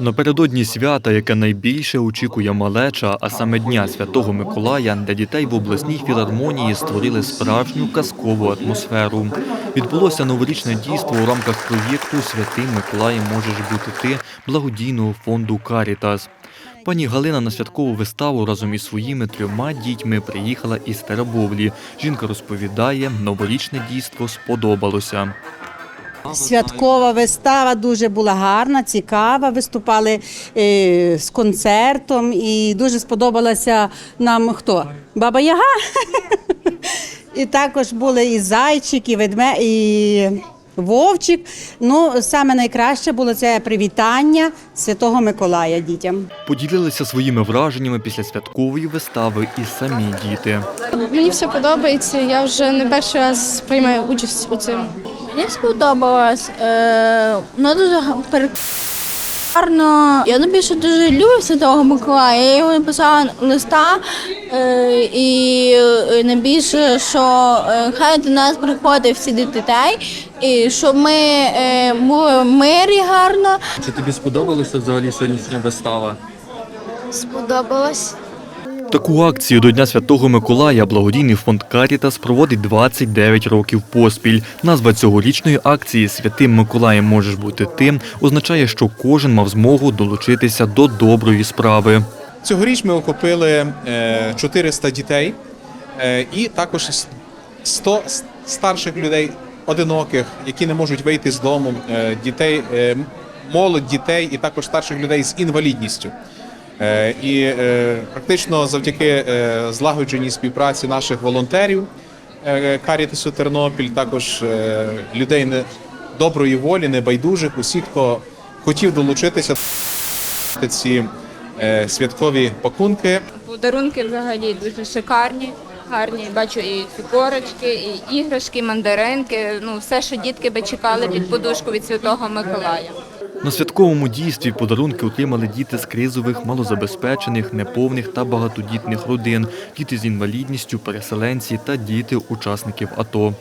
Напередодні свята, яке найбільше очікує малеча, а саме Дня Святого Миколая, для дітей в обласній філармонії створили справжню казкову атмосферу. Відбулося новорічне дійство у рамках проєкту Святий Миколай можеш бути ти благодійного фонду Карітас. Пані Галина на святкову виставу разом із своїми трьома дітьми приїхала із Теребовлі. Жінка розповідає, новорічне дійство сподобалося. Святкова вистава дуже була гарна, цікава. Виступали е, з концертом і дуже сподобалася нам хто? Баба Яга. І також були і зайчик, і ведме, і вовчик. Ну, саме найкраще було це привітання Святого Миколая дітям. Поділилися своїми враженнями після святкової вистави і самі діти. Мені все подобається. Я вже не перший раз приймаю участь у цьому. Мені сподобалось. Е, воно дуже пер- гарно. Я найбільше дуже люблю Святого Миколая. Я йому написала листа е, і е, найбільше, що е, хай до нас приходить всі дітей, і щоб ми е, були в мирі гарно. Чи тобі сподобалася взагалі сьогоднішня вистава? Сподобалось. Таку акцію до Дня Святого Миколая благодійний фонд Карітас проводить 29 років поспіль. Назва цьогорічної акції Святим Миколаєм можеш бути ти означає, що кожен мав змогу долучитися до доброї справи. Цьогоріч ми охопили е, 400 дітей е, і також 100 старших людей одиноких, які не можуть вийти з дому, е, дітей, е, молодь дітей і також старших людей з інвалідністю. Е, І е, практично завдяки е, злагодженій співпраці наших волонтерів Карітасу Тернопіль, також людей доброї волі, небайдужих, усіх, хто хотів долучитися ці святкові пакунки. Подарунки взагалі дуже шикарні, гарні. Бачу і цукорочки, і іграшки, мандаринки. Ну все, що дітки би чекали під подушку від Святого Миколая. На святковому дійстві подарунки отримали діти з кризових, малозабезпечених, неповних та багатодітних родин, діти з інвалідністю, переселенці та діти учасників АТО.